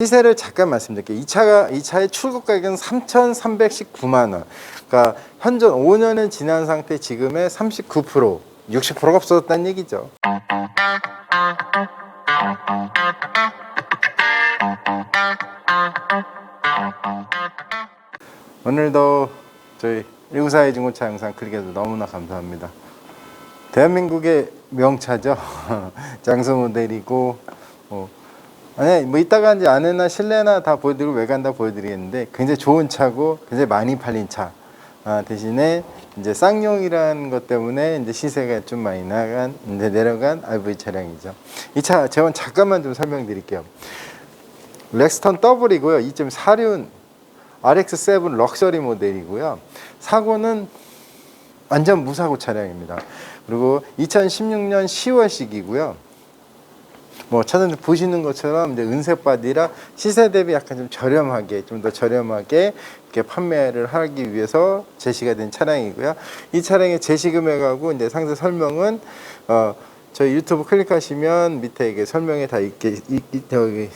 시세를 잠깐 말씀드릴게요. 이 차가 이 차의 출고 가격은 3,319만 원. 그러니까 현존 5년을 지난 상태 지금의 39% 60%가 없어졌다는 얘기죠. 오늘도 저희 194의 중고차 영상 클릭해서 너무나 감사합니다. 대한민국의 명차죠. 장수 모델이고 뭐 아니 뭐 이따가 이제 안에나 실내나 다 보여드리고 외관 다 보여드리겠는데 굉장히 좋은 차고 굉장히 많이 팔린 차 아, 대신에 이제 쌍용이라는 것 때문에 이제 시세가 좀 많이 나간 이제 내려간 RV 차량이죠. 이 차 제가 잠깐만 좀 설명드릴게요. 렉스턴 더블이고요. 2.4륜 RX7 럭셔리 모델이고요. 사고는 완전 무사고 차량입니다. 그리고 2016년 10월식이고요. 뭐 차들 보시는 것처럼 이제 은색 바디라 시세 대비 약간 좀 저렴하게 좀 더 저렴하게 이렇게 판매를 하기 위해서 제시가 된 차량이고요. 이 차량의 제시 금액하고 이제 상세 설명은 어 저희 유튜브 클릭하시면 밑에 이게 설명에 다 있게 이, 이, 여기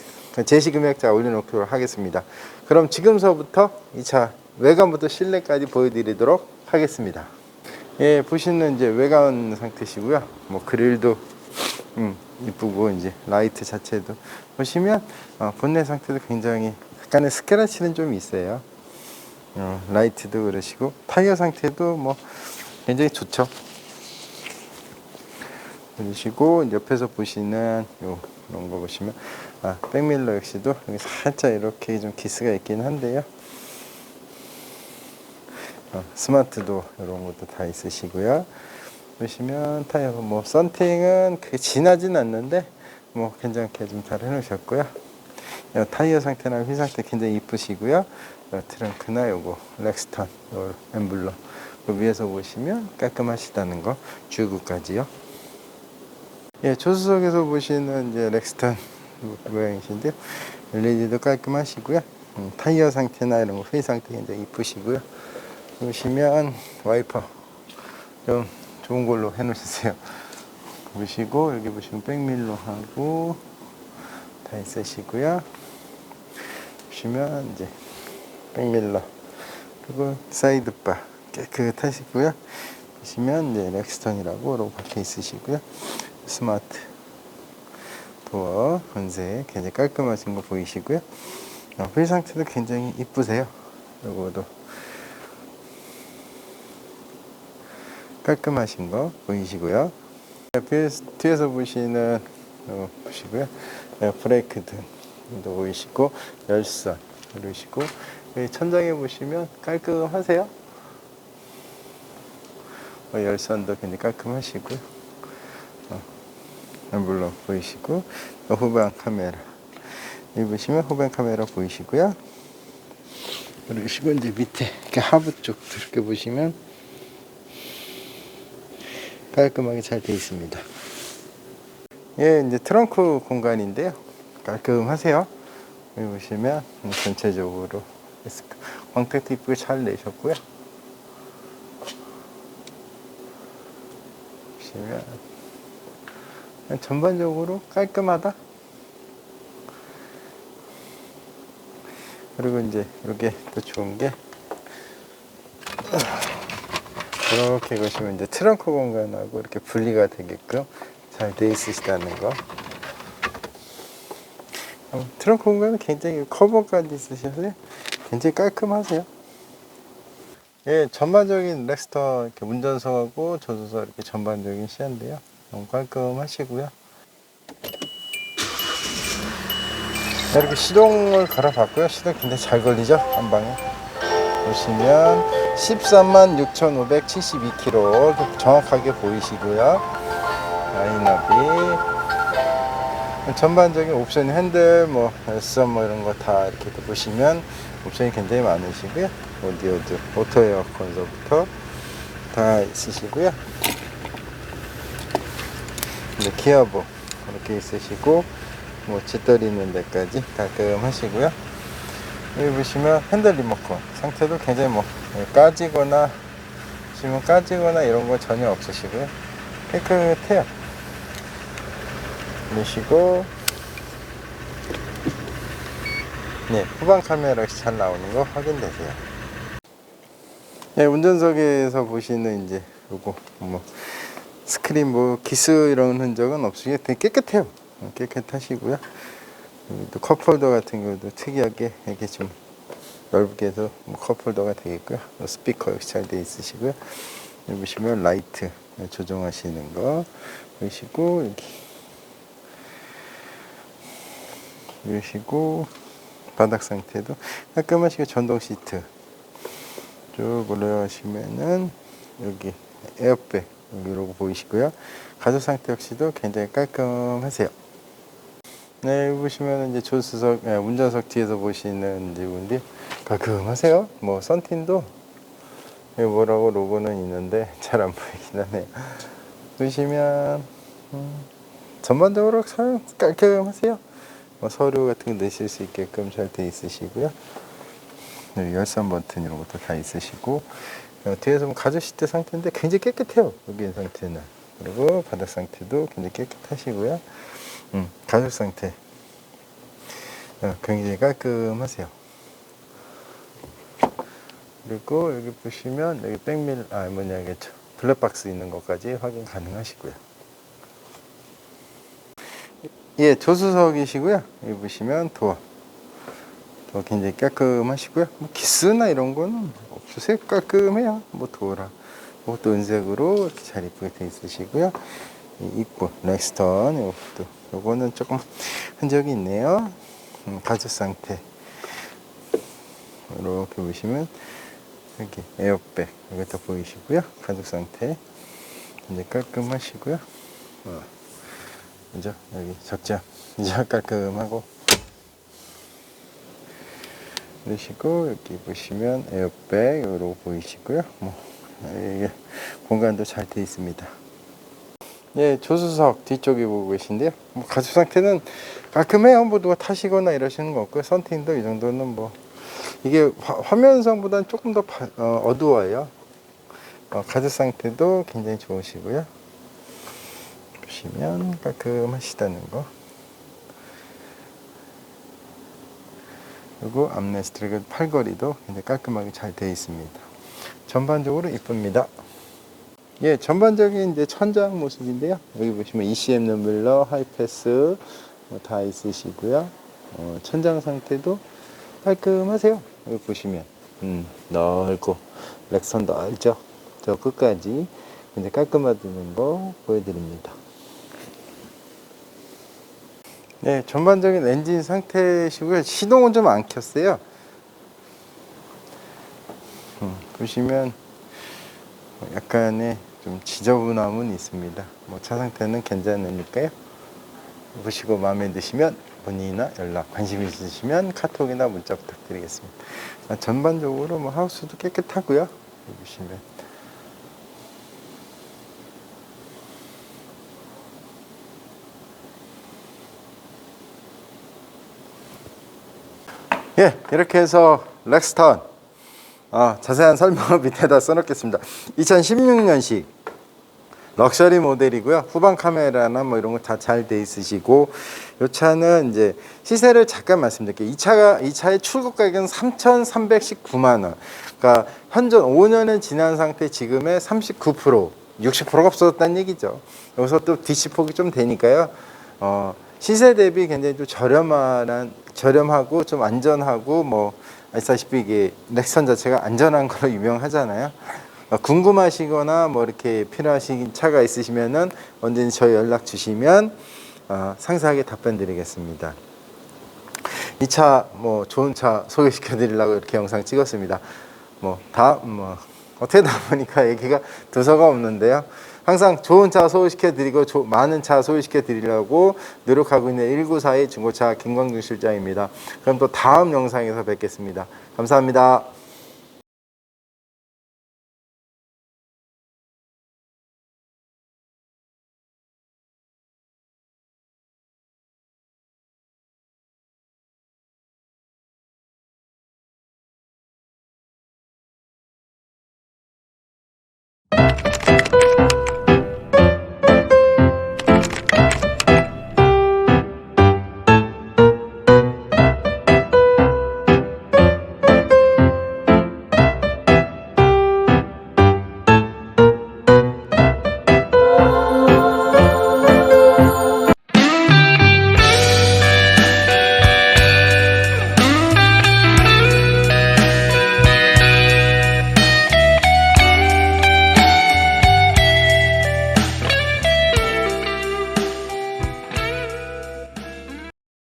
제시 금액자 올려놓도록 하겠습니다. 그럼 지금서부터 이 차 외관부터 실내까지 보여드리도록 하겠습니다. 예, 보시는 이제 외관 상태시고요. 뭐 그릴도 음, 이쁘고 이제 라이트 자체도 보시면 어, 본넷 상태도 굉장히 약간의 스크래치는 좀 있어요. 어, 라이트도 그러시고 타이어 상태도 뭐 굉장히 좋죠. 그러시고 옆에서 보시는 요 이런 거 보시면 아 백밀러 역시도 여기 살짝 이렇게 좀 기스가 있긴 한데요. 어, 스마트도 이런 것도 다 있으시고요. 보시면 타이어 뭐 썬팅은 그게 진하진 않는데 뭐 괜찮게 좀 잘 해놓으셨고요. 요 타이어 상태나 휠 상태 굉장히 이쁘시고요. 요 트렁크나 요거 렉스턴 요 엠블럼 그 위에서 보시면 깔끔하시다는 거 주구까지요. 예, 조수석에서 보시는 이제 렉스턴 모양이신데요. LED도 깔끔하시고요. 음, 타이어 상태나 이런 거 휠 상태 굉장히 이쁘시고요. 보시면 와이퍼 좀 좋은 걸로 해놓으셨어요. 보시고 여기 보시면 백밀로 하고 다 있으시고요. 보시면 이제 백밀러 그리고 사이드바 깨끗하시고요. 보시면 이제 렉스턴이라고 이렇게 박혀 있으시고요. 스마트 도어 건색 굉장히 깔끔하신 거 보이시고요. 어, 휠 상태도 굉장히 이쁘세요. 요거도 깔끔하신 거 보이시고요. 뒤에- 뒤에서 보시는 어, 보시고요. 네, 브레이크 등도 보이시고 열선 누르시고 여기 천장에 보시면 깔끔하세요. 어, 열선도 굉장히 깔끔하시고요. 어, 물론 보이시고 어, 후방 카메라 여기 보시면 후방 카메라 보이시고요. 그리고 이제 밑에 이렇게 하부 쪽도 이렇게 보시면 깔끔하게 잘 되어 있습니다. 예, 이제 트렁크 공간인데요. 깔끔하세요. 여기 보시면 전체적으로 광택도 이쁘게 잘 내셨고요. 보시면 전반적으로 깔끔하다. 그리고 이제 이렇게 또 좋은 게 이렇게 보시면 이제 트렁크 공간하고 이렇게 분리가 되게끔 잘돼 있으시다는 거. 어, 트렁크 공간은 굉장히 커버까지 있으셔서 굉장히 깔끔하세요. 예, 전반적인 렉스터 이렇게 운전석하고 조수석 이렇게 전반적인 시야인데요. 너무 깔끔하시고요. 자, 이렇게 시동을 갈아봤고요. 시동 굉장히 잘 걸리죠? 한 방에. 보시면 13만 6,572km 정확하게 보이시고요. 라인업이 전반적인 옵션 핸들 뭐 열선 뭐 이런 거 다 이렇게 또 보시면 옵션이 굉장히 많으시고요. 오디오도 오토 에어컨서부터 다 있으시고요. 기어보 이렇게 있으시고 뭐 짓돌이 있는 데까지 깔끔하시고요. 여기 보시면 핸들 리모컨 상태도 굉장히 뭐 까지거나 지금 까지거나 이런 거 전혀 없으시고요. 깨끗해요. 보시고 네, 후방 카메라 역시 잘 나오는 거 확인되세요. 네, 운전석에서 보시는 이제 요거 뭐 스크린 뭐 기스 이런 흔적은 없으시게 되게 깨끗해요. 어, 깨끗하시고요. 또 컵홀더 같은 경우도 특이하게 이렇게 좀 넓게 해서 뭐 컵홀더가 되겠고요. 또 스피커 역시 잘돼 있으시고요. 여기 보시면 라이트 조정하시는 거 보시고 여기 보시고 바닥 상태도 깔끔하시게 전동 시트 쭉 올라가시면은 여기 에어백 이러고 보이시고요. 가죽 상태 역시도 굉장히 깔끔하세요. 네, 여기 보시면 이제 조수석, 예, 운전석 뒤에서 보시는 분들 깔끔하세요. 뭐 썬틴도 뭐라고 로고는 있는데 잘 안 보이긴 하네요. 보시면 음, 전반적으로 참 깔끔하세요. 뭐 서류 같은 거 넣으실 수 있게끔 잘 돼 있으시고요. 네, 열선 버튼 이런 것도 다 있으시고 어, 뒤에서 보면 가죽 시트 상태인데 굉장히 깨끗해요. 여기 상태는 그리고 바닥 상태도 굉장히 깨끗하시고요. 음, 가죽 상태 어, 굉장히 깔끔하세요. 그리고 여기 보시면 여기 백밀 아 뭐냐겠죠 블랙박스 있는 것까지 확인 가능하시고요. 예, 조수석이시고요. 여기 보시면 도어. 도어 굉장히 깔끔하시고요. 뭐 기스나 이런 거는 없으세요. 깔끔해요. 뭐 도어라. 뭐또 은색으로 이렇게 잘 이쁘게 돼 있으시고요. 이 입구 렉스턴 이것도 요거는 조금 흔적이 있네요. 음, 가죽 상태. 이렇게 보시면 여기 에어백 이것도 보이시고요. 가죽 상태 이제 깔끔하시고요. 어. 그죠? 여기 적자 이제 깔끔하고 그러시고 여기 보시면 에어백 이러고 보이시고요. 뭐 이게 공간도 잘돼 있습니다. 예, 조수석 뒤쪽에 보고 계신데요. 뭐 가죽 상태는 깔끔해요. 뭐 누가 타시거나 이러시는 거 없고요. 선팅도 이 정도는 뭐 이게 화, 화면상보다는 조금 더 바- 어, 어두워요. 어, 가죽 상태도 굉장히 좋으시고요. 보시면 깔끔하시다는 거. 그리고 그리고 팔걸이도 굉장히 깔끔하게 잘 되어 있습니다. 전반적으로 이쁩니다. 예, 전반적인 이제 천장 모습인데요. 여기 보시면 ECM 룸블러, 하이패스 뭐 다 있으시고요. 어, 천장 상태도 깔끔하세요. 여기 보시면 음, 넓고 렉선 넓죠. 저 끝까지 굉장히 깔끔하다는 거 보여드립니다. 네, 전반적인 엔진 상태시고요. 시동은 좀 안 켰어요. 음, 보시면 약간의 좀 지저분함은 있습니다. 뭐 차 상태는 괜찮으니까요. 보시고 마음에 드시면 문의나 연락, 관심 있으시면 카톡이나 문자 부탁드리겠습니다. 아, 전반적으로 뭐 하우스도 깨끗하고요. 보시면 예, 이렇게 해서 렉스턴 아, 자세한 설명을 밑에다 써놓겠습니다. 2016년식 럭셔리 모델이고요. 후방 카메라나 뭐 이런 거 다 잘 돼 있으시고 이 차는 이제 시세를 잠깐 말씀드릴게요. 이 차가 이 차의 출고 가격은 3,319만 원. 그러니까 현존 5년은 지난 상태 지금의 39% 60%가 없어졌다는 얘기죠. 여기서 또 DC 폭이 좀 되니까요. 어, 시세 대비 굉장히 좀 저렴한 저렴하고 좀 안전하고 뭐 아시다시피 이게 넥선 자체가 안전한 걸로 유명하잖아요. 어, 궁금하시거나 뭐 이렇게 필요하신 차가 있으시면은 언제든지 저희 연락 주시면 어, 상세하게 답변 드리겠습니다. 이 차 뭐 좋은 차 소개시켜 드리려고 이렇게 영상 찍었습니다. 뭐 다뭐 어떻게 다 보니까 얘기가 두서가 없는데요. 항상 좋은 차 소개시켜 드리고 조- 많은 차 소개시켜 드리려고 노력하고 있는 1942 중고차 김광준 실장입니다. 그럼 또 다음 영상에서 뵙겠습니다. 감사합니다.